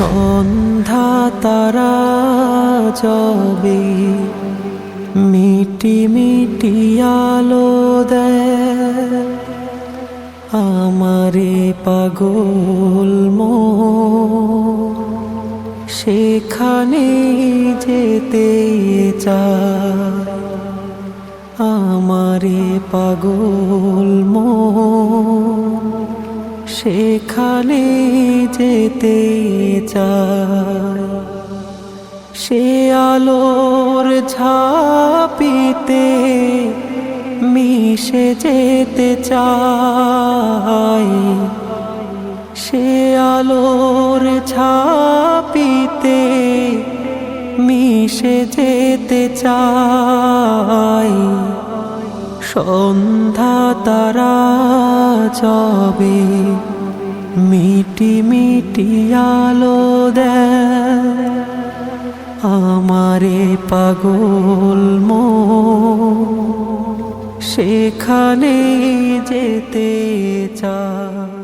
সন্ধ্যা তারা যাবে মিটি মিটি আলো দেয়। আমারে পাগল মো সেখানে যেতে চা আমারে পাগল মন সেখানে যেতে চায়। সে আলোর ঝাপিতে মিশে যেতে চায়। সে আলোর ছাপিতে মিশে যেতে চাই সন্ধ্যা তারা যাবে মিটি মিটি আলো দেয় আমারে পাগল মো সেখানে যেতে চায়